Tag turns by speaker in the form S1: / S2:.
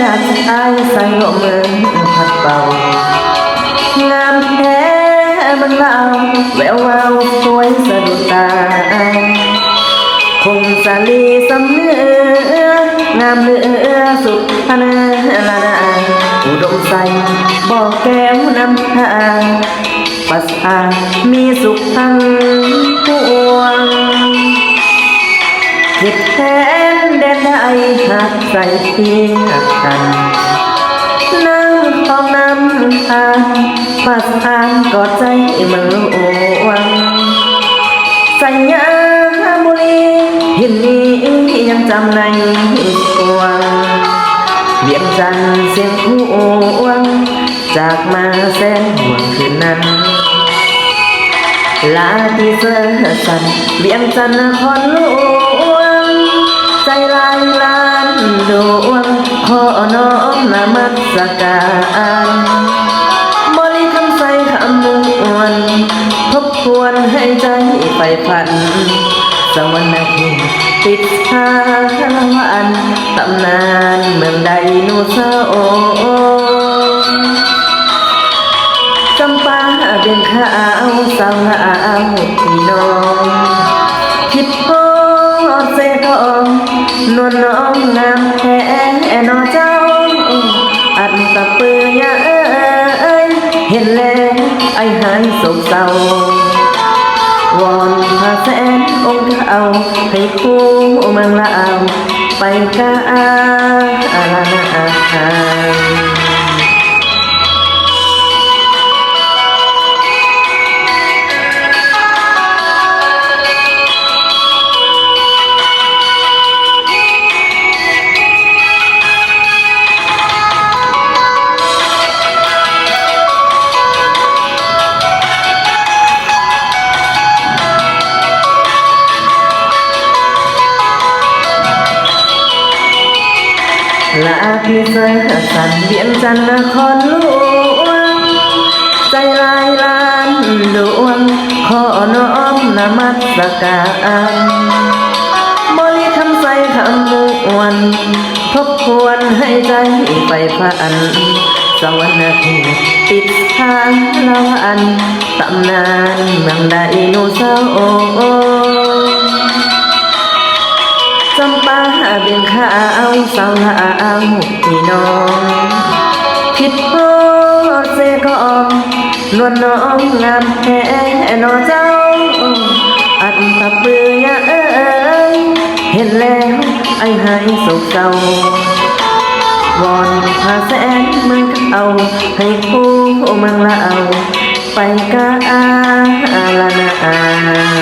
S1: นอายใส่ลมเมืองพัดเป่างามแท้มันเล่าแวววาวสวยสะดุดตาคงสาลีสำเนืองามเหลือสุดพนาลาดาอุดมใสบอกแก้วน้ำทางปัสสามีสุขทั้ง ใส่เพียงกัน นั่งฟองน้ำตาปัสสากอดใจมันลวงสัญญาบุรีเห็นนี้ยังจำในตัวเวียงจันทร์เสียงผู้อวงจากมาแสนห่วงคืนนั้นลาที่เสอสันเวียงจันทร์นครหลวงใจลายลา น้อมนมัสการบริคำใส่คำมวนทบทวนให้ใจไปพันสวรรค์ภูมิติดทาวันตำนานเมืองใดโนเสาร์จำปาเบียงขาวสาวพี่น้องคิดพอเสทองนวลน้องงามแท้ นอเจ้าอันตะเปือยเอ้ยเห็นแล้วไอ้หายโศกเศร้าวอนพระแสนองค์เอาให้คู่เมืองลาวไปกาอาลานา ลาพี่เสอสันเวียนจันทร์นครหลวง ใจลายลานดวงขอน้อมนมัสการบริคำใส่คำมวนทบทวนให้ใจไปพันสวรรค์ภูมิติดทางละวันตำนานเมืองไดโนเสาร์จ เบียงข้าวสาวลาวพี่น้องผิดโพดเสกองนวลน้องงามแท้นอเจ้า อันตะเปือยเอ้ยเห็นแล้วไอ้หายโศกเศร้าวอนพาแสนเมืองเอาให้ผู้เมืองลาวไปกาอาลานา